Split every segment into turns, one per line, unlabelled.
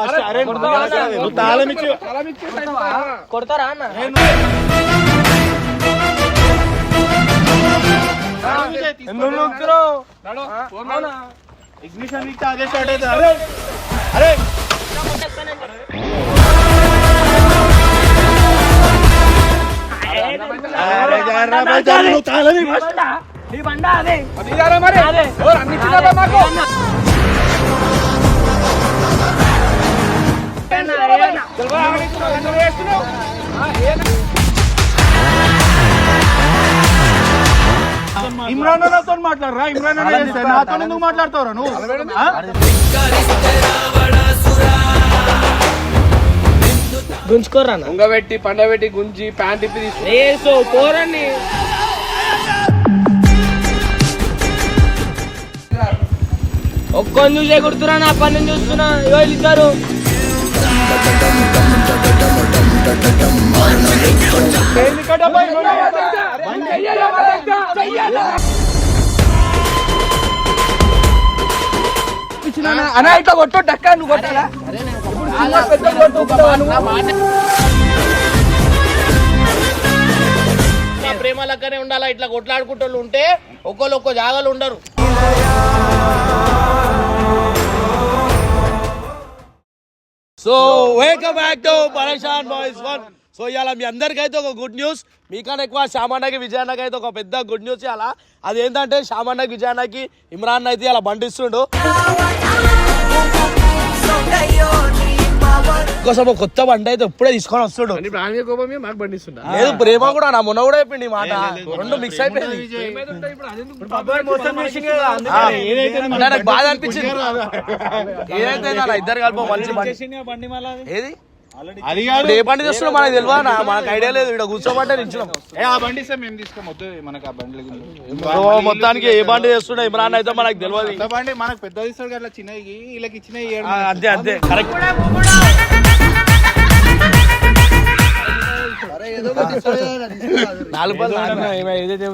First అరే నువ్వు తాళం ఇచ్చి
కొడతారా అన్న?
ఎందుకు నొక్కుతున్నావు? ఇగ్నిషన్ ఇస్తే అదే స్టార్ట్ అవుతుంది అరే అరే. తాళం.
నీ బండ అదే.
మరి?
అదే.
అన్ని ఇచ్చినారా మాకు?
ఇమ్రాన్ అన్నతో మాట్లాడరా ఇమ్రాన్ అన్న చేస్తే నాతో ఎందుకు మాట్లాడతావురా నువ్వు?
గుంజుకోరా
ఉంగబెట్టి పండబెట్టి గుంజి ప్యాంట్ ఇప్పి తీసుకు.
రేసు పోరండి. ఒక్కొని చూసే కుడుతున్నా నా పని చూస్తున్నా. ఇగో ఇద్దరు
అనా ఇట్లా కొట్టు డక్క నువ్వు కొట్టాలా
ప్రేమ లెక్కనే ఉండాలా? ఇట్లా కొట్లాడుకుంటూ ఉంటే ఒక్కోళ్ళు ఒక్కో జాగాలు ఉండరు. So welcome back to Pareshan boys one so ఇవాళ మీ అందరికైతే ఒక గుడ్ న్యూస్ మీకన్నా ఎక్కువ శామన్నకి విజయాన్నకి అయితే ఒక పెద్ద గుడ్ న్యూస్ ఇవాళ అది ఏంటంటే శామన్నకి విజయాన్నకి ఇమ్రాన్ అయితే ఇలా బండిస్తుండు కోసం ఒక కొత్త బండి అయితే ఇప్పుడే తీసుకొని వస్తుండు
కోపమే మాకు
లేదు ప్రేమ కూడా నా మొన్న కూడా ఈ మాట. రెండు మిక్స్ అయిపోయింది. నాకు బాధ అనిపించింది. ఏదైతే నా ఇద్దరు కలిపి మంచి బండి. ఏది? ఏ బండి తెస్తున్నావు మనకు తెలియదా? మనకు ఐడియా లేదు. ఇక్కడ కూర్చోమంటే నిల్చున్నాం.
ఏ ఆ బండి ఇస్తే మేము తీసుకోమొద్దు మనకు ఆ బండి
మొత్తానికి ఏ బండి చేస్తున్నా ఇమ్రాన్ అయితే మనకు తెలియదు.
పెద్ద బండి మనకు పెద్ద ఇస్తాడు కదా చిన్నవి. వీళ్ళకి ఇచ్చినవి
ఆ, అంతే అంతే. కరెక్ట్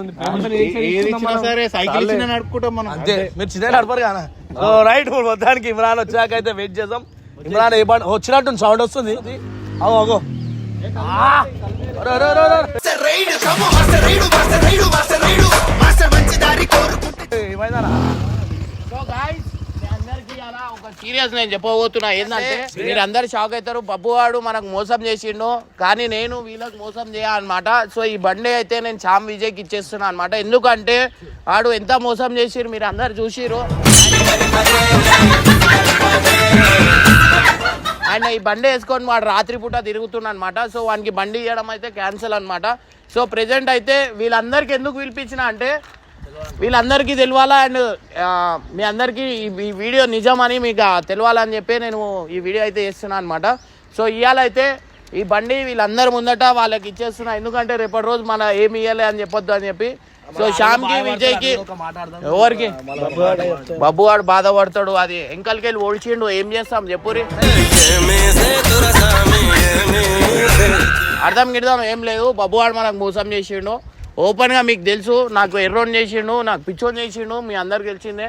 ఇచ్చినా సరే సైకిల్ ఇచ్చినా నడుపుకుంటాం మనం.
అంతే. మీరు చిన్న నడపరు కానా సో రైట్ మొత్తానికి ఇమ్రాన్ వచ్చాక అయితే వెయిట్ చేద్దాం. ఇమ్రాన్ ఏ బండి వచ్చినట్టు సౌండ్ వస్తుంది. అగో అగో సీరియస్ నేను చెప్పబోతున్నా. ఏంటంటే మీరు అందరు షాక్ అవుతారు. బబ్బు వాడు మనకు మోసం చేసిండు. కానీ నేను వీళ్ళకి మోసం చేయాలన్నమాట సో ఈ బండి అయితే నేను చామ్ విజయ్కి ఇచ్చేస్తున్నా అనమాట ఎందుకంటే వాడు ఎంత మోసం చేసిరు మీరు అందరు చూసిరు ఆయన ఈ బండి వేసుకొని వాడు రాత్రిపూట తిరుగుతున్నమాట అనమాట సో వానికి బండి ఇవ్వడం అయితే క్యాన్సిల్ అనమాట సో ప్రెజెంట్ అయితే వీళ్ళందరికీ ఎందుకు పిలిపించిన అంటే వీళ్ళందరికీ తెలియాలా అండ్ మీ అందరికీ ఈ- వీడియో నిజమని మీకు తెలియాలని చెప్పి నేను ఈ వీడియో అయితే చేస్తున్నాను అనమాట సో ఇవాళైతే ఈ బండి వీళ్ళందరి ముందట వాళ్ళకి ఇచ్చేస్తున్నా. ఎందుకంటే రేపటి రోజు మన ఏమి ఇవ్వలే అని చెప్పొద్దు అని చెప్పి సో శ్యామ్కి విజయ్కి ఎవరికి? బబ్బు వాడు బాధపడతాడు అది ఎంకల్కెళ్ళి ఓడిచిండు ఏం చేస్తాం చెప్పురి అర్థం గిడదాం ఏం లేదు బబ్బు వాడు మనకు మోసం చేసిండు. ఓపెన్గా మీకు తెలుసు నాకు ఎర్రోన్ చేసిండు నాకు పిచ్చోన్ చేసిండు మీ అందరికి తెలిసిందే.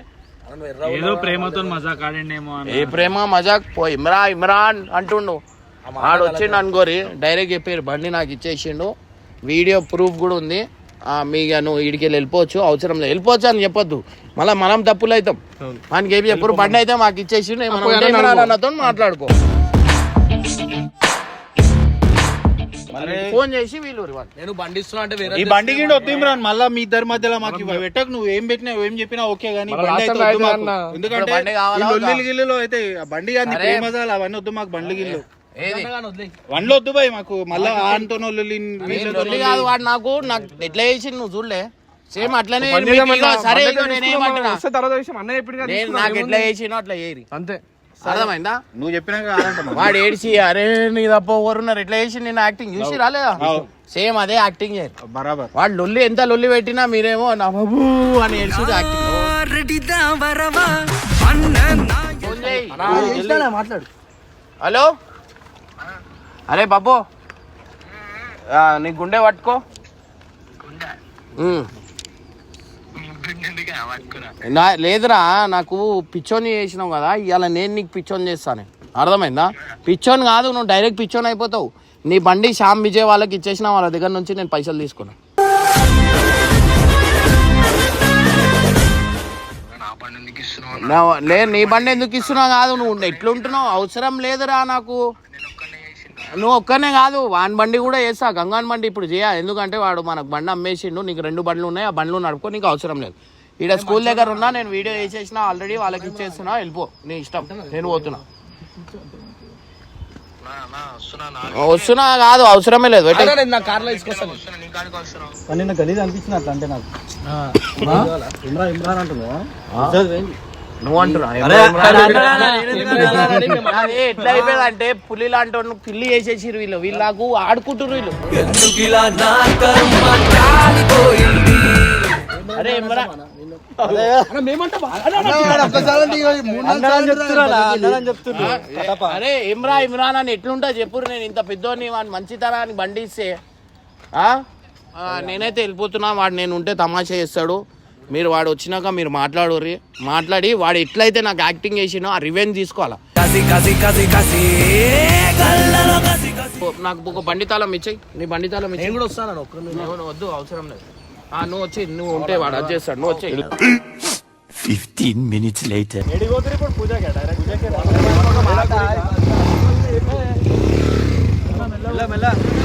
ఏదో ప్రేమతో మజాక్ ఆడిండేమో అని
ఏ ప్రేమ మజాక్? పో ఇమ్రా ఇమ్రాన్ అంటుండు. ఆడు వచ్చిండు అనుకోరి డైరెక్ట్ చెప్పారు బండి నాకు ఇచ్చేసిండు. వీడియో ప్రూఫ్ కూడా ఉంది. ఆ, మీ ఇక నువ్వు ఇడికి వెళ్ళిపోవచ్చు అవసరం లేదు వెళ్ళిపోవచ్చు అని చెప్పొద్దు మళ్ళీ మనం తప్పులు అవుతాం మనకి ఏమి చెప్పరు బండి అయితే మాకు
అడుగు.
అన్నతో మాట్లాడుకో ఫోన్ చేసి వీళ్ళు. నేను బండి ఇస్తున్నా అంటే వేరే
ఈ బండి గిండి వద్దు ఇమ్రాన్ మళ్ళా మీ ఇద్దరి మధ్యలో మాకు పెట్టకు నువ్వు ఏం పెట్టినా ఏం చెప్పినా ఓకే గానీ బండి అయితే వద్దు మాకు. ఎందుకంటే గిల్లులు అయితే బండి కానీ. ప్రేమజాలు అవన్నీ వద్దు మాకు బండ్లు గిల్లు వద్దు బాయ్ మాకు మళ్ళా
కాదు వాడు నాకు నాకు ఎట్లా చేసి నువ్వు చూడలే. సేమ్ అట్లనే సరే నేనేమంటున్నా నేను నాకు ఎట్లా? చేసినో అట్లా చేయరి.
అంతే.
అర్థమైందా?
నువ్వు చెప్పినాక.
వాడు ఏడిచి అరే నీ తప్ప ఎవరున్నారు? ఎట్లా చేసి నేను యాక్టింగ్ చూసి రాలేదా. సేమ్ అదే యాక్టింగ్ చేయరు.
బరాబర్.
వాడు లొల్లి ఎంత లొల్లి పెట్టినా మీరేమో నా బాబు అని ఏడిచి యాక్టింగ్.
మాట్లాడు
హలో? అరే బాబు. నీ గుండె పట్టుకో. నా లేదురా నాకు పిచ్చోని చేసినావు కదా ఇవాళ నేను నీకు పిచ్చోని చేస్తాను. అర్థమైందా? పిచ్చోన్ కాదు నువ్వు డైరెక్ట్ పిచ్చోన్ అయిపోతావు. నీ బండి శ్యామ్ విజయ్ వాళ్ళకి ఇచ్చేసిన వాళ్ళ దగ్గర నుంచి నేను పైసలు తీసుకున్నా. నా- లే నీ బండి ఎందుకు ఇస్తున్నావు కాదు నువ్వు ఎట్లుంటున్నావు? అవసరం లేదురా నాకు. నువ్వు ఒక్కనే కాదు వాని బండి కూడా వేస్తా గంగాన్ బండి ఇప్పుడు చేయ ఎందుకంటే వాడు మనకు బండి అమ్మేసిండు నీకు రెండు బండ్లు ఉన్నాయి ఆ బండ్లు నడుపుకో నీకు అవసరం లేదు. ఈడ స్కూల్ దగ్గర ఉన్నా నేను వీడియో వేసేసిన ఆల్రెడీ వాళ్ళకి ఇచ్చేస్తున్నా వెళ్ళిపో. నీ ఇష్టం నేను పోతున్నా. వస్తున్నా కాదు అవసరమే లేదు
నా కార్లో తీసుకొస్తాను.
నిన్న గలీజ్ అనిపించింది అట్లా అంటే నాకు. ఇమ్రాన్ ఇమ్రాన్ అంటున్నా
నువ్వు అంటున్నా అది ఎట్లా అయిపోయిందంటే పులి లాంటి పిల్లి చేసేసిరు వీళ్ళు. వీళ్ళకు ఆడుకుంటున్నారు వీళ్ళు. అరే ఇమ్రాన్ అరే ఇమ్రా ఇమ్రాన్ అని ఎట్లుంటా చెప్పురు నేను ఇంత పెద్దోని వాడిని మంచితనానికి బండి ఇస్తే ఆ? ఆ, నేనైతే వెళ్ళిపోతున్నా వాడు నేను ఉంటే తమాషా చేస్తాడు. మీరు వాడు వచ్చినాక మీరు మాట్లాడుర్రి. మాట్లాడి వాడు ఎట్లయితే నాకు యాక్టింగ్ చేసినో ఆ రివెంజ్ తీసుకోవాలా. నాకు ఒక బండి తాళం ఇచ్చేయి. నీ బండి తాళం ఇచ్చేయి. కూడా వస్తాను వద్దు అవసరం లేదు. ఆ, నువ్వు వచ్చి నువ్వు ఉంటే వాడు అది చేస్తాడు నువ్వు వచ్చి
15 minutes later.
సతాయిస్తాడు అట్లనే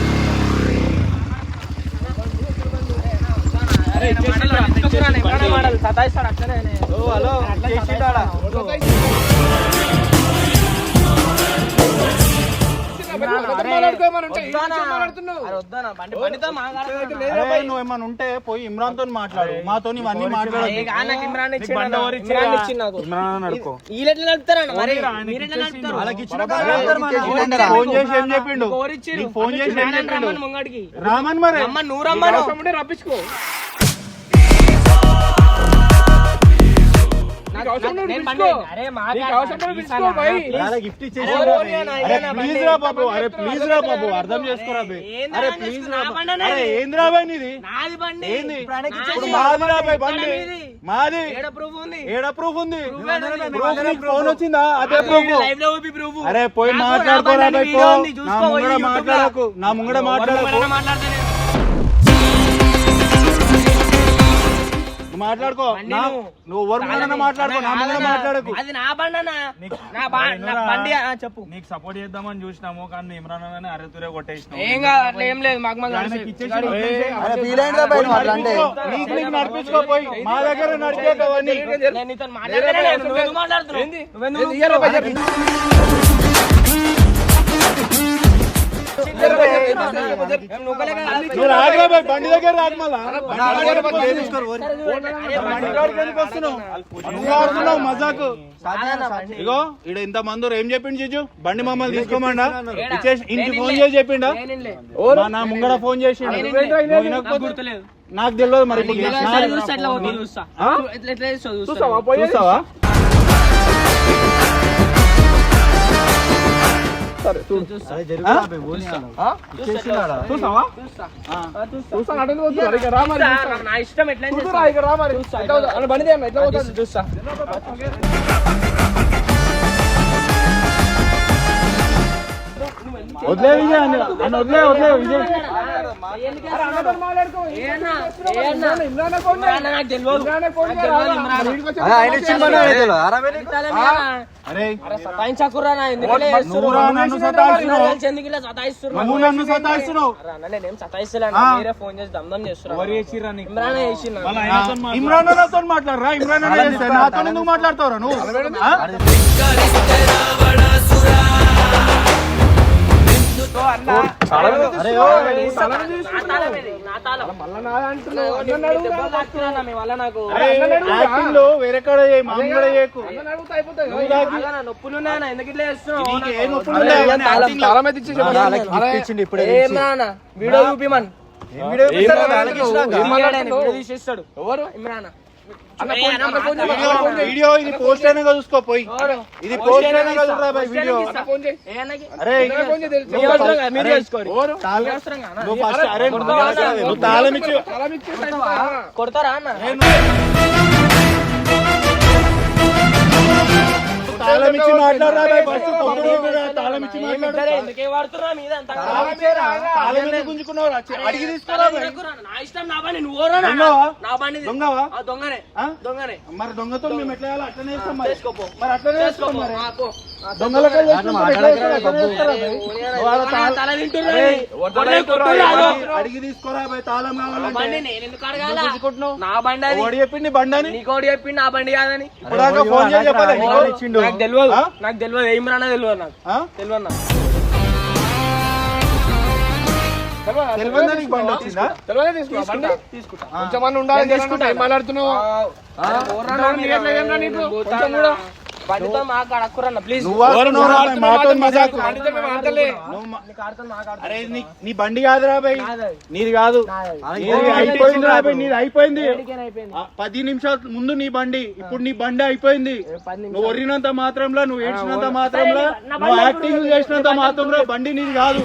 నువ్వు ఉంటే పోయి ఇమ్రాన్తో మాట్లాడు మాతో ఇవన్నీ మాట్లాడదు ఫోన్ చేసి ఏం చెప్పిండు ఫోన్ చేసి
ముంగడికి
రామన్ మరి
అమ్మ నువ్వు రమ్మను రప్పించుకో
గిఫ్ట్ ఇచ్చేసి అరే ప్లీజ్ రా బాబు అరే ప్లీజ్ రా బాబు అర్థం చేసుకోరా అరే ప్లీజ్ రా అరే బాయ్ నీది? ఏంది? మాది రా బాయ్ బండి.
మీది.
మాది.
ఏడ ప్రూఫ్ ఉంది?
ఫోన్ వచ్చిందా? అదే ప్రూఫ్
లైవ్లో ఊపి ప్రూఫ్
అరే పోయి మాట్లాడుకోరా
నా
ముంగడ. మాట్లాడకు నా ముంగడ మాట్లాడకు. మాట్లాడుకో.
నువ్వు.
మాట్లాడుకో నా మాట్లాడకు.
అది నా బండి నా చెప్పు.
నీకు సపోర్ట్ చేద్దామని చూసినాము కానీ ఇమ్రాన్ అని
ఏం కాదు అట్లా ఏం లేదు మాకు
నీకు నీకు నడిపించుకోపోయి మా దగ్గర.
నువ్వు ఎందుకు మాట్లాడుతున్నావు?
బండి దగ్గర రాదు మళ్ళా. మజాకు. ఇగో ఈడ ఇంత మంది ఏం చెప్పిండు చిచ్చు బండి మమ్మల్ని తీసుకోమండా? ఇంటికి ఫోన్ చేసి చెప్పిండా? నా ముంగడ ఫోన్ చేసిండు.
గుర్తులేదు.
నాకు తెలియదు మరి. ఇప్పుడు
ఒకసారి చూస్తా, ఎట్లా పోతుందో చూస్తా. ఎట్లా ఎట్లా చేస్తావో? చూస్తా.
చూస్తావా చూస్తావా
చూస్తా, నా ఇష్టం ఎట్లా చేస్తా.
బండి ఎట్లా పోతుంది చూస్తా.
వదిలే విజయ్ వదిలే విజయ్?
ఇమ్రాన్
మాట్లాడరా ఇమ్రాన్ నాతో ఎందుకు మాట్లాడతావురా నువ్వు? వేరే కాడ
నొప్పులు వీడియో చూపిమన్. వీడియో తీసేస్తాడు ఎవరు? ఇమ్రాన్.
వీడియో వీడియో ఇది పోస్ట్ అయినా చూసుకో పోయి. ఇది పోస్ట్ అయినా బాయ్ వీడియో. అరే నువ్వు ఫస్ట్ అరే నువ్వు తాళం ఇచ్చి
కొడతారా అన్న?
తాళం ఇచ్చి మాట్లాడరా బాయ్ ఫస్ట్
ఎందుకే వాడుతున్నా మీద? అంత?
అడిగి తీసుకోరా
నా ఇష్టం నా బండి నువ్వు నా- బండి.
దొంగవా?
దొంగనే? దొంగనే.
మరి దొంగతో మేము ఎట్లా చేయాలి అట్లనే మరి. మరి అట్లనే. మరి. అడిగి- తీసుకోరా
నా బండి నేను ఎందుకు అడగాల? నా బండి అది
ఓడి చెప్పింది
చెప్పింది నా బండి కాదని. నాకు తెలియదు? నాకు తెలియదు ఏం రానా తెలియదు నాకు? తెలియదు తీసుకుంటా.
కొంచెమన్నా ఉండాలి తీసుకుంటా. మాట్లాడుతున్నావు?
బండితో మాకు అడక్కురన్న ప్లీజ్
అరే నీ నీ బండి కాదురా బాయ్ నీది కాదు. అయిపోయింది నీది అయిపోయింది. పది నిమిషాల ముందు నీ బండి ఇప్పుడు నీ బండి అయిపోయింది. నువ్వు ఒరినంత మాత్రంలో నువ్వు ఏడ్చినంత మాత్రంలో నువ్వు యాక్టింగ్ చేసినంత మాత్రంలో బండి నీది కాదు.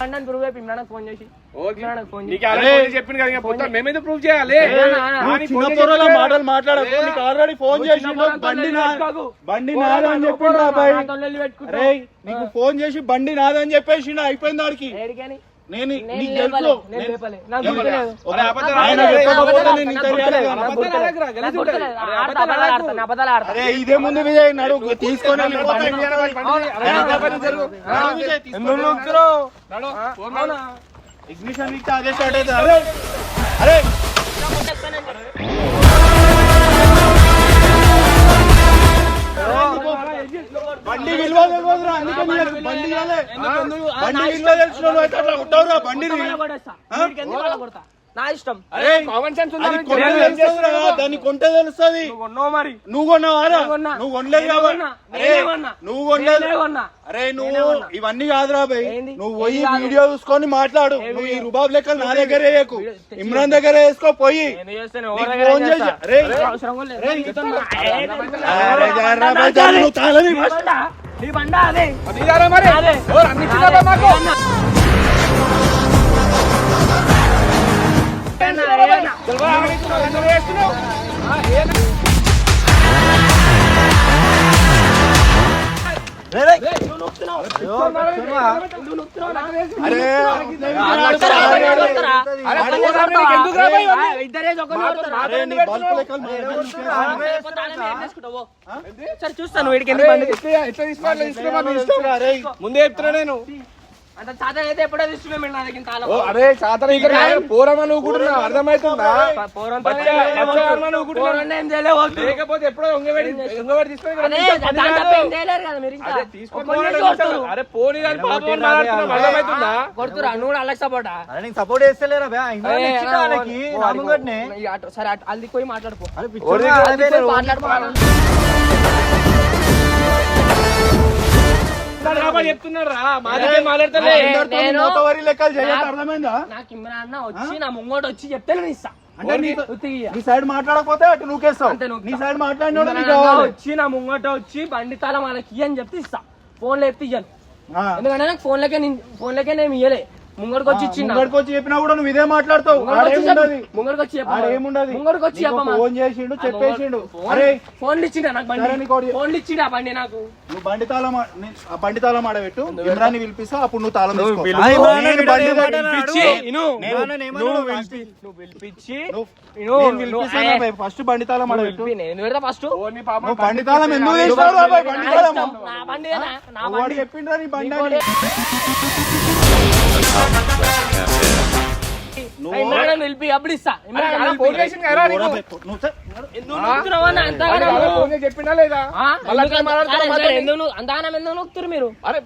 బండి అని ప్రూవ్ ఇమ్రాన్ ఫోన్ చేసి. ఇమ్రాన్ ఫోన్ చేసి
నీకు ఆల్రెడీ చెప్పింది కదా ఇంకా మొత్తం మేమేదో ప్రూవ్ చేయాలి.
నువ్వు చిన్న పొరల మాటలు మాట్లాడకు. నీకు ఆల్రెడీ ఫోన్ బండి బండి నాదని చెప్పిండు నీకు ఫోన్ చేసి బండి నాదని చెప్పేసి అయిపోయింది
ఏడికని
నేను ఇదే ముందు విజయ్ నడు తీసుకొని ఇస్తే అదే స్టార్ట్ అవుతుంది అరే అరే బండి విలువ తెలియదురా అందుకే బండి. బండి విలువ తెలిసిన కొట్టవురా బండిని.
నా ఇష్టం
కామన్ సెన్స్
కొంటే తెలుస్తుందిరా, దాన్ని కొంటే తెలుస్తుంది
కొన్నావు మరి
నువ్వు కొన్నావారా
కొన్నా.
నువ్వు కొనలేదు. నువ్వు కొనలేదు. అరే నువ్వు ఇవన్నీ కాదురా భయ్? నువ్వు పోయి? వీడియో చూసుకొని మాట్లాడు నువ్వు ఈ రుబాబ్ లెక్కలు నా దగ్గర వేయకు ఇమ్రాన్ దగ్గర వేసుకో పోయి ఫోన్ చేసి
నా- బండా? అదే
మరి
అదే
అన్ని
చూస్తాను వీడికి
ముందే చెప్తున్నా నేను. అరే చాతన ఇక్కడ పోరమా నువ్వు కూడా అర్థమవుతుందా? లేకపోతే ఎప్పుడో తీసుకొని పని
కొడుతురు.
నిల్చో. అరే పోనీ కానీ పాపం అని మాట్లాడుతున్నావు, అర్థమవుతుందా?
కొడుతురా నువ్వు సపోర్ట్?
చేస్తలేరా
సరే పోయి మాట్లాడుకో. మాట్లాడుకో. నాకు ఇమ్రాన్ అన్న వచ్చి నా ముంగోటి వచ్చి చెప్తే నేను ఇస్తా.
అంటే నీ
ఉత్తిగా.
నీ సైడ్ మాట్లాడకపోతే అటు
నూకుతా.
నీ సైడ్ కావాలి.
వచ్చి నా ముంగట వచ్చి బండి తాళం వాళ్ళకి అని చెప్తే ఇస్తా. ఫోన్ లేపితే ఇయ్యను. ఎందుకంటే నాకు ఫోన్ లకే ఫోన్ లకే నేను ఇయ్యలే. ముంగడికి వచ్చి ఇచ్చిండు నాకు.
ముంగడికి వచ్చి చెప్పినా కూడా నువ్వు ఇదే మాట్లాడతావు.
ముంగడికి వచ్చి
ఆడేముండదు?
చెప్పు. ముంగడికి వచ్చి చెప్పు.
ఆడేముండదు?
ముంగడికి వచ్చి
నీకు
చెప్పమా.
ఫోన్ చేసిండు చెప్పేసిండు.
ఫోన్-
అరే.
ఫోన్లు ఇచ్చిండా నాకు బండి?
నీకు ఒకటి-
ఫోన్లు ఇచ్చిండా బండి నాకు?
నువ్వు బండి తాళం బండి తాళం ఆడబెట్టు. ఇమ్రాన్ని పిలిపిస్తా అప్పుడు నువ్వు తాళం ఫస్ట్ బండి తాళం ఆడబెట్టు.
నేను పెడతా ఫస్ట్
బండి తాళం ఎందుకు బండి తాళం చెప్పిండ్రా నీ బండి
ఇమ్రాన్ అని పిలిపి అప్పుడు ఇస్తా. ఇమ్రాన్ అని పిలిపి.
ఫోన్ చేసింది కదా నీకు?
నువ్వు సరే,
ఎందుకు నొక్కుతున్నావు? అన్న అంతగానం?
అరే, ఫోన్ చేసి చెప్పిందా లేదా?
ఎందుకు అంతగానం ఎందుకు నొక్కుతురు మీరు?
అరే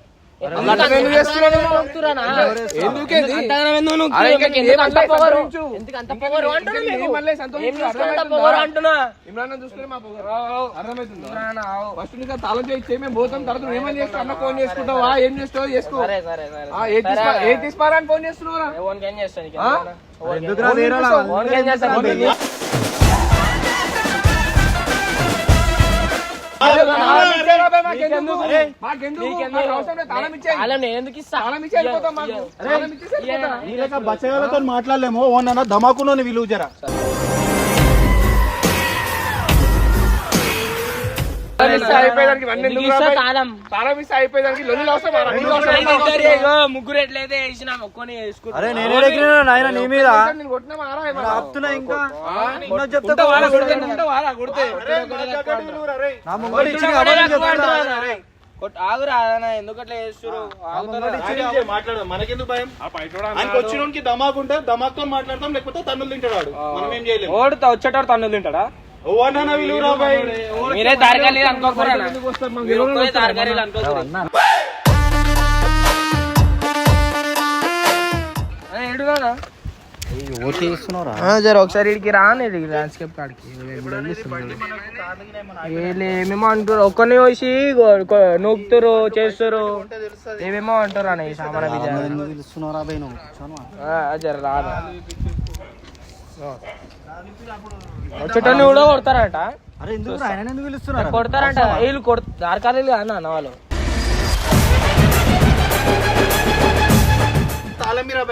తాళం చేయి మేము పోతాం తర్వాత ఏమని చేస్తావు? అన్న ఫోన్ చేసుకుంటావా? ఏం చేస్తావు చేసుకో.
సరే సరే సరే
ఆ, ఏది తీసుకో ఏది తీసుకోరా అని ఫోన్ చేస్తున్నావురా?
బచ్చగాలతో మాట్లాడలేము? ఓ నాన్న ధమాకులో విలువ జరా
ముగ్గురు ఎట్లయితే వేసినాం ఒక్కొని వేసుకుంటాం.
అరే నేనే ఎక్కినా నాయన నీ మీద?
నేను కొట్టినా మారా ఏమన్నా?
ఆపుతున్నా ఇంకా.
ఆ?
ఇంకా చెప్తే
ఉంటా వారా, కొడితే ఉంటా వారా, కొడితే.
నా ముంగడు ఇచ్చిన అబద్ధం చెప్తున్నా
ఆగురా అన్న, ఎందుకు అట్లా చేస్తున్నారు
ఆయన మాట్లాడదాం. మనకెందుకు భయం?
ఆ బయటోడు
ఆయనకి వచ్చినోనికి దమాక్ ఉంటే దమాక్తో మాట్లాడతాం లేకపోతే తన్నులు తింటాడు వాడు. మనం ఏం చేయలేము
ఓడుతా వచ్చేటాడు తన్నులు తింటాడా?
ఓవన్నా విలువ రాబాయ్
మీరే దారికాలి అనుకోకూడదు అన్న.
ఎందుకు వస్తారు? మనం
మీరు
వేరే
ఒక్కరే దారికాలి అనుకోకూడదు అన్న, ఏడున్నానా? ఆ, జర ఒకసారి ఇడికి రానేది ల్యాండ్స్కేప్ కాడికి వీళ్ళు ఏమేమో అంటారు ఒక్కరిని వచ్చి గో- గో- నూకుతారు చేస్తారు ఏమేమో అంటారు అన్న ఈ సామాన జర రాదు వచ్చేటోని కూడా కొడతారంట.
అరే ఎందుకు ఆయన ఎందుకు పిలుస్తున్నారు?
కొడతారంట. వీళ్ళు కొడ దారికాలు అన్న అన్న వాళ్ళు.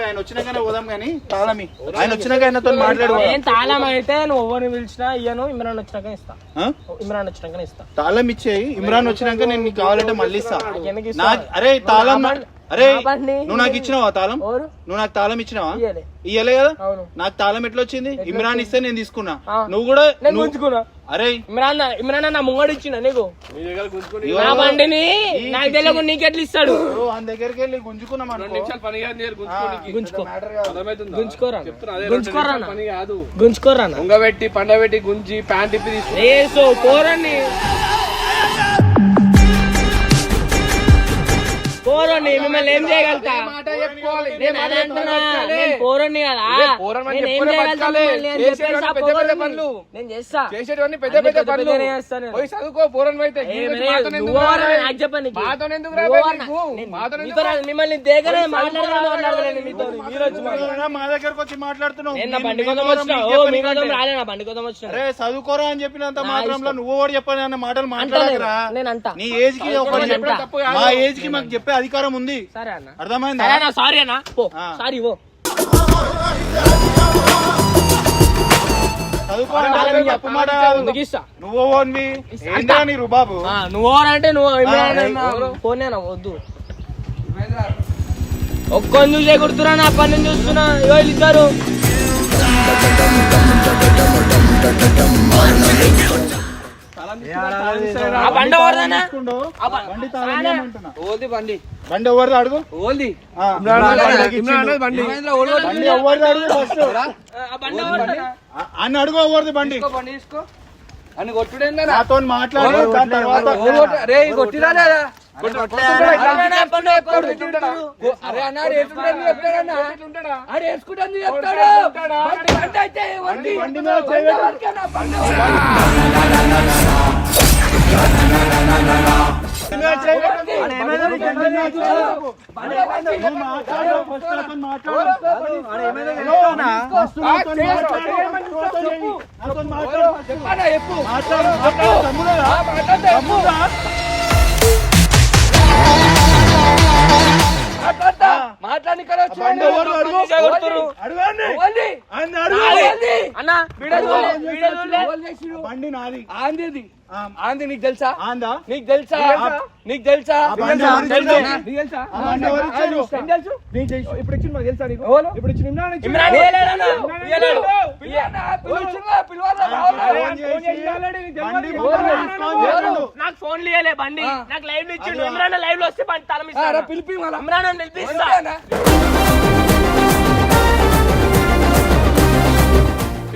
ఆయన వచ్చినాకనే పోదాం కానీ తాళమి. ఆయన వచ్చినాక ఆయనతో మాట్లాడు
నేను తాళం అయితే నువ్వు ఎవరిని పిలిచినా ఇయ్యను ఇమ్రాన్ వచ్చినాక ఇస్తా.
ఆ?
ఇమ్రాన్ వచ్చినాక ఇస్తా.
తాళం ఇచ్చేయి. ఇమ్రాన్ వచ్చినాక నేను నీకు కావాలంటే మళ్ళీ ఇస్తా.
ఎందుకు ఇస్తా?
నా- అరే తాళం అరే. నువ్వు నాకు ఇచ్చినావా తాళం? నువ్వు నాకు తాళం ఇచ్చినావా?
ఇయ్యలే.
కదా? నాకు తాళం ఎట్లా వచ్చింది ఇమ్రాన్ ఇస్తే నేను తీసుకున్నా. నువ్వు కూడా
నేను
నువ్వు-
గుంజుకున్నా.
అరే.
ఇమ్రాన్ ఇమ్రాన్ నా ముంగడు ఇచ్చిన నీకు. నా బండిని నాకు తెలియకుండా నీకెట్లా ఇస్తాడు
ఆయన దగ్గరికి వెళ్ళి గుంజుకున్నాం?
గుంజుకోరా. గుంజుకోరా
నిమిషాలు పని కాదు.
గుంజుకోరా
ఉంగబెట్టి పండబెట్టి గుంజి ప్యాంట్ ఇప్పి తీసుకు
ఏసో పోరండి. పోరండి మిమ్మల్ని ఏం చేయగలుగుతా?
మాట చెప్పుకోవాలి.
నేను అదే అంటున్నా. నేను పోరండి కదా. నేను ఏం. మిమ్మల్ని. నేను చేస్తా.
పెద్ద పెద్ద పనులు. పోయి చదువుకో అయితే
చెప్పండి మాట్లాడలేదు మీతో
మా దగ్గరకు వచ్చి మాట్లాడుతున్నావు.
బండి కోసం వచ్చిన. ఓ
చెప్పను
మీ కోసం
కంటే.
రాలే నా బండి కోసం వచ్చిన.
అరే చదువుకోరా అని చెప్పినంత మాత్రంలో. నువ్వు కూడా చెప్పని అన్న మాటలు మాట్లాడకరా?
నేను. అంటా.
నీ ఏజ్కి. మా ఏజ్కి మాకు చెప్పే అధికారం ఉంది.
సరే అన్న.
అర్థమైందా?
సరే సారీ
నువ్వు
వద్దు. ఒక్కొని చూసే కుడుతున్నా నా పని చూస్తున్నా. ఇగో వీళ్ళిద్దరు. ఆ బండి ఎవరిదన్నా?
బండి?
ఓల్ది బండి
బండి ఎవరిది అడుగు
ఓల్ది. బండి
బండి ఎవరిది అడుగు ఫస్ట్
ఆ బండి ఎవరిదన్నా?
ఆ, అన్న అడుగు ఎవరిది బండి
బండి తీసుకో అని కొట్టుడేందా
నాతో మాట్లాడు తర్వాత
రే కొట్టిరా లేదా అరే అన్న రేటుంటాడు చెప్తాడన్నా ఆడు వేసుకుంటాను చెప్తాడు బండి అయితే
బండి మాట్లాడు, ఆయన అడుగు
అన్న.
బండి నాది.
ఆంది
ఆ,
ఆంది నీకు తెలుసా?
ఆందా
నీకు తెలుసా? నీకు తెలుసా? ఇప్పుడు ఇచ్చింది మాకు తెలుసా నీకు? ఇప్పుడు ఇచ్చిన.
నాకు ఫోన్ బండి. నాకు లైవ్లో ఇచ్చిండు. ఇమ్రాన్ లైవ్లో వస్తే బండి
రా,
ఇస్తాను
పిలిపి మళ్ళా.
ఇమ్రాన్ పిలిపిస్తా.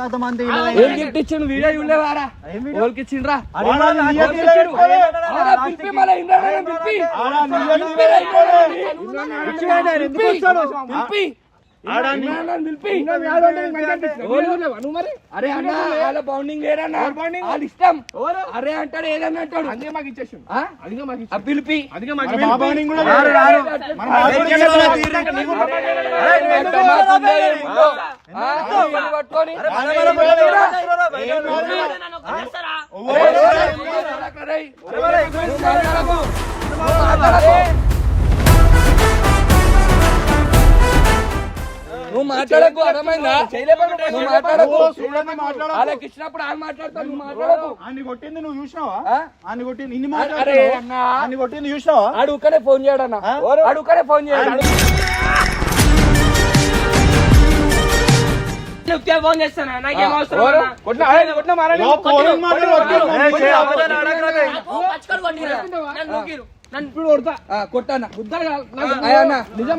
ఆ.
కాదమంది
ఏం గిఫ్ట్ ఇచ్చిండు? వీడియో వాళ్ళకి ఇచ్చిండ్రా? పిలిపి అరే అన్న వాళ్ళ బౌండింగ్ వాళ్ళ ఇష్టం అరే అంటాడు ఏదన్నా అంటాడు అందుకే మాకు ఇచ్చేసి అందుకే మాకు ఇచ్చేసి పిలిపి అందుకే మాకు
మన బాబాని కూడా
నువ్వు మాట్లాడకు అర్థమైందా? నువ్వు మాట్లాడకు. వాళ్ళకి ఇచ్చినప్పుడు ఆయన మాట్లాడతావు నువ్వు మాట్లాడకు.
ఆయన్ని కొట్టింది నువ్వు చూసినావా? ఆయన్ని కొట్టింది ఇన్ని
అన్న.
కొట్టింది చూసినావా?
ఫోన్ చేయడన్న అడుగుకనే ఫోన్ చేయడు.
ఫోన్ చేస్తానా? నాకేం అవసరం? అన్నా?
కొట్టిన
మాట్లాడు,
కొట్టిన,
కొట్టిన.
కొట్టిన. ఇప్పుడు కొడతా అన్న నిజం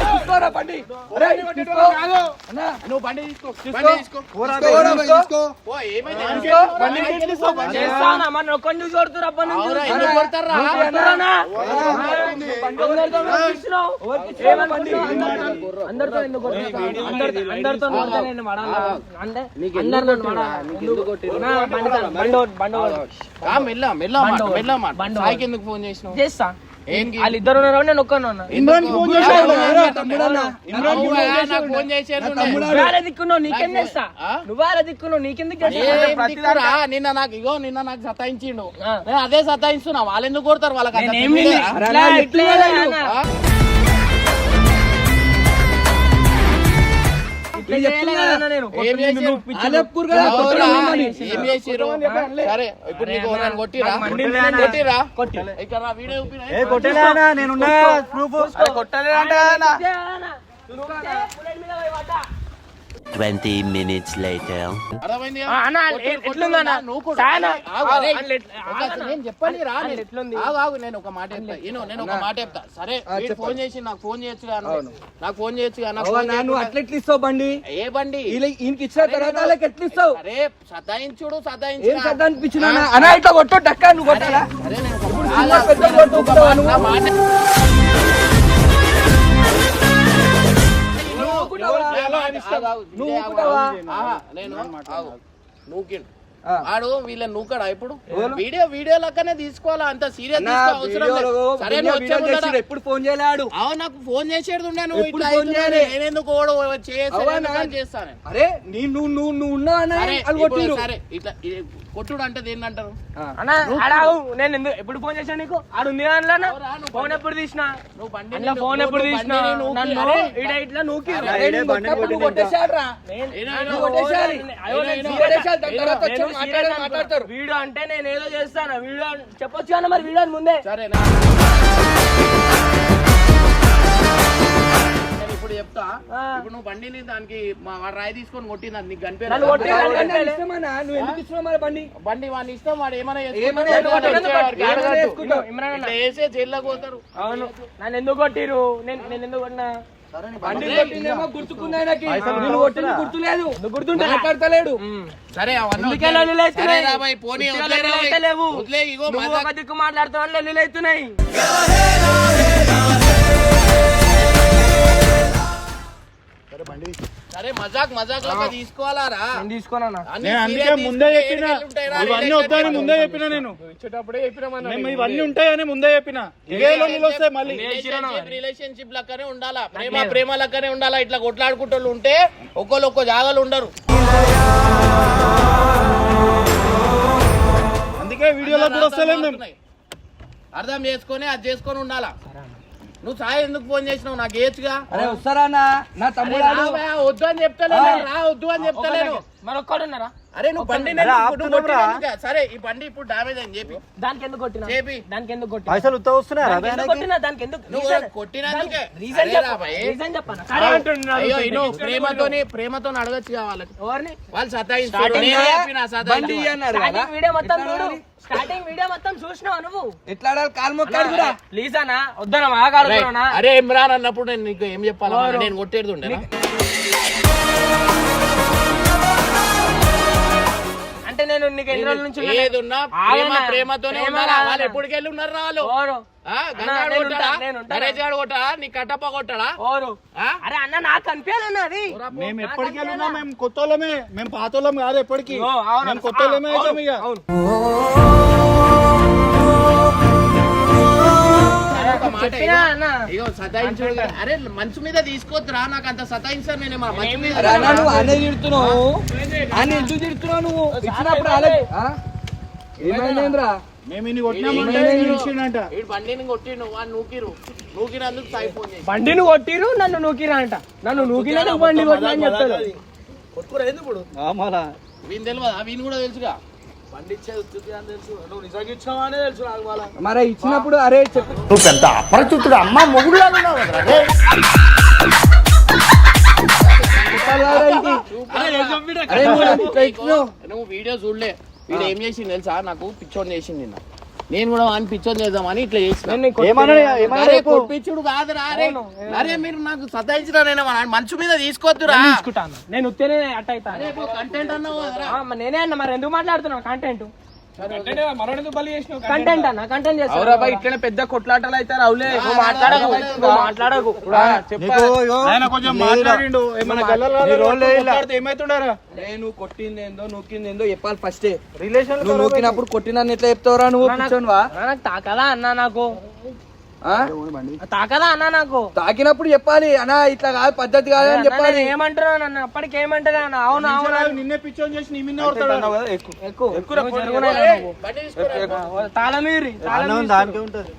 తీసుకోరా బండి.
నువ్వు బండి?
అందరితో
ఫోన్ చేసినావు?
చేస్తా. వాళ్ళిద్దరు ఉన్నారు? నేను ఒక్కను
ఇమ్రాన్ ఫోన్
దిక్కున్నావు చేస్తా దిక్కున్నావు నీకెందుకు చేస్తా
దిక్కురా? నిన్న నాకు ఇగో నిన్న నాకు సతాయించిండు. నేను అదే సతాయిస్తున్నా. వాళ్ళు ఎందుకు కొడతారు వాళ్ళకి సరే ఇప్పుడు నీకు కొట్టిరా. కొట్టిరా.
కొట్టి.
ఇక్కడ వీడియో
కొట్టేనా నేనున్నా ప్రూఫ్
Twenty
ఎట్ల-
ఒక-
అన్న.
నేను చెప్పని రా నేను-
ఎట్లుంది?
ఆగు, ఆగు, నేను ఒక మాట చెప్తా. ఇను, నేను ఒక మాట చెప్తా. సరే వీడు ఫోన్ చేసి నాకు ఫోన్ చేయొచ్చు నాకు ఫోన్ చేయొచ్చు
నువ్వు అట్లా ఎట్లా ఇస్తావు బండి?
ఏ బండి?
ఈయనకి ఇచ్చిన తర్వాత వాళ్ళకి ఎట్లా ఇస్తావు?
అరే సతాయించు
సద్దా అనిపించిన అన్న ఇట్లా కొట్టు డక్క నువ్వు కొట్టాలా?
నేను
నువ్వు? ఊపుతావా?
నేను ఆగు. నూకిండు. ఆడు వీళ్ళని నూకడా ఇప్పుడు? వీడియో వీడియో లెక్కనే తీసుకోవాలా? అంత సీరియస్
నా
అవసరం లేదు.
వీడియోలో
సరే
వీడియో
నువ్వు వచ్చే ముందర-
ఎప్పుడు ఫోన్ చేయలేడు
అవును నాకు ఫోన్ చేసేది ఉండే నువ్వు
ఎప్పుడు
ఇట్లా
ఫోన్
అవుతుందని
చేయాలి?
నేను ఎందుకు ఓడ చేసి
అవునా?
ఎందుకు చేస్తాను
అరే నీ నువ్వు నువ్వు నువ్వు ఉన్నావు అన్న
సరే
వాళ్ళు
ఇప్పుడు
కొట్టిరు
సరే ఇట్లా ఇది కొట్టుడు అంటే దేన్ని అంటారు
నేను ఎందుకు ఎప్పుడు ఫోన్ చేశాను నీకు? ఆడు ఉంది ఫోన్ ఎప్పుడు తీసినా?
నువ్వు బండి
ఫోన్ ఎప్పుడు తీసినా? ఇట్లా నూకి. వీడియో అంటే నేను ఏదో చేస్తాను? వీడియో చెప్పొచ్చు కానీ మరి వీడియో ముందే.
సరే చెప్తా. ఇప్పుడు నువ్వు బండిని దానికి మా వాడు రాయి తీసుకొని కొట్టింది అది నీకు కనిపించదు
బండి?
బండి వాడిని ఇష్టం వాడు ఏమైనా వేసే జైల్లోకి పోతారు.
అవును. నన్ను ఎందుకు కొట్టిరు? నేను నేను ఎందుకు కొట్టినా?
గుర్తులేదు.
సరే అవన్నీ
నువ్వు
మజాక్. మజాక్ మజాక్ లాగా తీసుకోవాలా రా
నేను తీసుకోనన్నా.
అన్ని
నేను అందుకే
serious
ముందే చెప్పిన. ఇవన్నీ వద్దని ముందే చెప్పిన నేను.
ఇచ్చేటప్పుడే
ఇవన్నీ ఉంటాయని ముందే చెప్పిన. ఇవే లొల్లిలు వస్తాయి మళ్ళీ.
రిలేషన్షిప్ రిలేషన్షిప్ లెక్కనే ఉండాలా? ప్రేమ ప్రేమ లెక్కనే ఉండాలా? ఇట్లా కొట్లాడుకుంటూ ఉంటే ఒక్కో జాగాలు ఉండరు.
అందుకే వీడియోలో కూడా
అర్థం చేసుకొని అది చేసుకొని ఉండాలా? నువ్వు సాయి ఎందుకు ఫోన్ చేసినావు? నాకు ఏచ్చుగా
అరే వస్తారా నా తమ్ముడు.
వద్దు అని చెప్తలేను రా వద్దు అని చెప్తలేను.
మరి ఒక్కడున్నారా
అరే నువ్వు బండి. సరే ఈ బండి ఇప్పుడు డామేజ్ అని చెప్పి.
దానికి ఎందుకు కొట్టినా?
చేపి.
దానికి ఎందుకు కొట్టినా?
పైసలు ఉత్త వస్తున్నారా
దానికి ఎందుకు కొట్టినా? దానికి ఎందుకు
నువ్వు
రీజన్
కొట్టినందుకే
రీజన్ చెప్పు. రీజన్
అయ్యో ప్రేమతోని ప్రేమతో అడగచ్చు వాళ్ళకి.
ఎవరిని?
వాళ్ళు సతాయిస్తారు
బండి. అన్నారు
వీడియో మొత్తం చూడు. స్టార్టింగ్ వీడియో మొత్తం చూసినావు నువ్వు?
ఎట్లా ఆడాలి? కాలు మొక్కాడు కూడా.
ప్లీజ్ అన్న వద్దన మాగాడుతున్నా
అరే ఇమ్రాన్ అన్నప్పుడు నేను నీకు ఏం చెప్పాలి? నేను కొట్టేది ఉండే
అంటే నేను నీకు ఎన్ని రోజుల నుంచి ఉన్నా
ప్రేమ? ప్రేమతోనే
ప్రేమ
ఉండాలా? వాళ్ళు ఎప్పటికెళ్ళి ఉన్నారు రా వాళ్ళు గాడు కొట్టాడా? నీ కట్టప్ప కొట్టాడా?
అరే అన్న నాకు కనిపించాలన్న అది.
మేము ఎప్పటికి వెళ్ళినా మేము కొత్త వాళ్ళమే మేము పాత వాళ్ళం కాదు ఎప్పటికి
ఓ, అవును.
ఒక మాట
చెప్పినా అన్న.
ఇగో సతాయించుడు కదా. అరే మంచు మీద తీసుకోవద్దురా నాకు అంత సతాయించాను నేను మా మంచు మీద.
నువ్వు అనే తిడుతున్నావు. అని ఎందుకు తిడుతున్నావు నువ్వు? ఇచ్చినప్పుడు ఆ? ఏమైందేంద్రా?
మేము ఇన్ని కొట్టినామంటే ఇచ్చిండంట
వీడు బండిని కొట్టి నువ్వు అని నూకిరు. నూకినందుకు సాయి ఫోన్ చేసి.
బండిని కొట్టిరు నన్ను నూకిరా అంట నన్ను నూకినందుకు బండి కొట్టినా అని
మళ్ళా.
వీని తెలియదా? వీని కూడా తెలుసుగా?
మరి ఇచ్చినప్పుడు అరే చెప్పు.
నువ్వు పెద్ద అపరిచితుడు అమ్మ.
నువ్వు
వీడియో చూడలే. వీడు ఏం చేసింది తెలుసా? నాకు పిచ్చోని చేసింది నిన్న. నేను కూడా పిచ్చోని చేద్దామని ఇట్లా చేసిన.
ఏమన్నా ఏమన్నా
అరే కొట్టించుడు మీరు నాకు సతాయించిన నేను మంచు మీద తీసుకోవద్దురా
తీసుకుంటాను. నేను ఉత్తేనే అట్ట అవుతా
కంటెంట్ అన్నావు
నేనే అన్న మరి ఎందుకు మాట్లాడుతున్నావు? కంటెంట్ కంటెంట్ అన్న కంటెంట్ చేస్తా
ఇట్లనే పెద్ద కొట్లాటలు అవుతారు అవులే
నువ్వు మాట్లాడకు నువ్వు మాట్లాడకు.
మాట్లాడిండు ఏమైతుండారా?
నేను కొట్టింది ఏందో నూకింది ఏందో చెప్పాలి ఫస్టే
రిలేషన్
నూకినప్పుడు కొట్టినని ఎట్లా చెప్తావురా నువ్వు
నాకు తాకదా అన్న నాకు? తాకదా అన్న నాకు.
తాకినప్పుడు చెప్పాలి. అన్నా ఇట్లా కాదు పద్ధతి కాదు అని చెప్పాలి
నేను ఏమంటున్నావు నన్ను? అప్పటికి ఏమంటారా అన్న అవును అవును.
నిన్నే పిచ్చోని చేసి నీ కొడతాడు
ఎక్కువ నువ్వు జరుగునా నువ్వు.
బండి తీసుకోరా?
తాళం ఇర్రి, తాళం
దానికే ఉంటది.